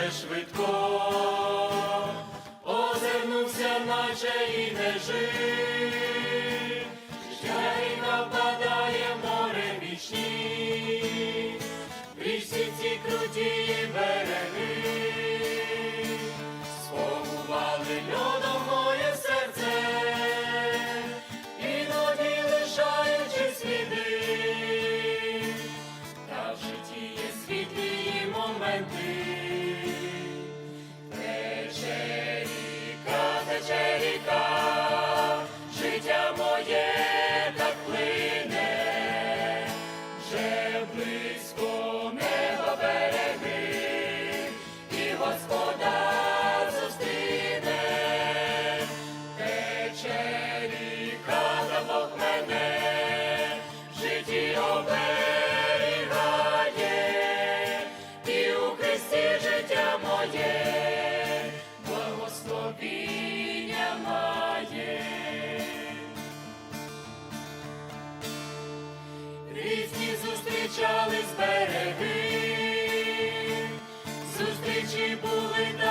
дуже швидко, озирнувся, наче і не жив, неба береги, і Господа зустріне, тече ріка, мене, в і у Христі життя моє, Lord.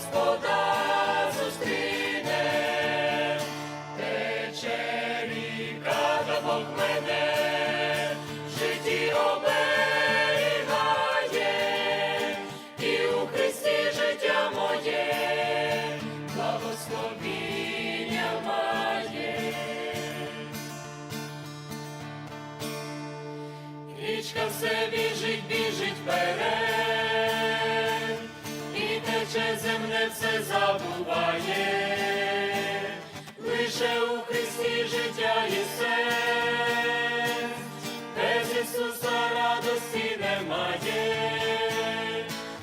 Господа зустріне. Тече ріка, мене в житті оберігає, і у Христі життя моє, благословіння має. Річка все біжить, біжить вперед, все забуває.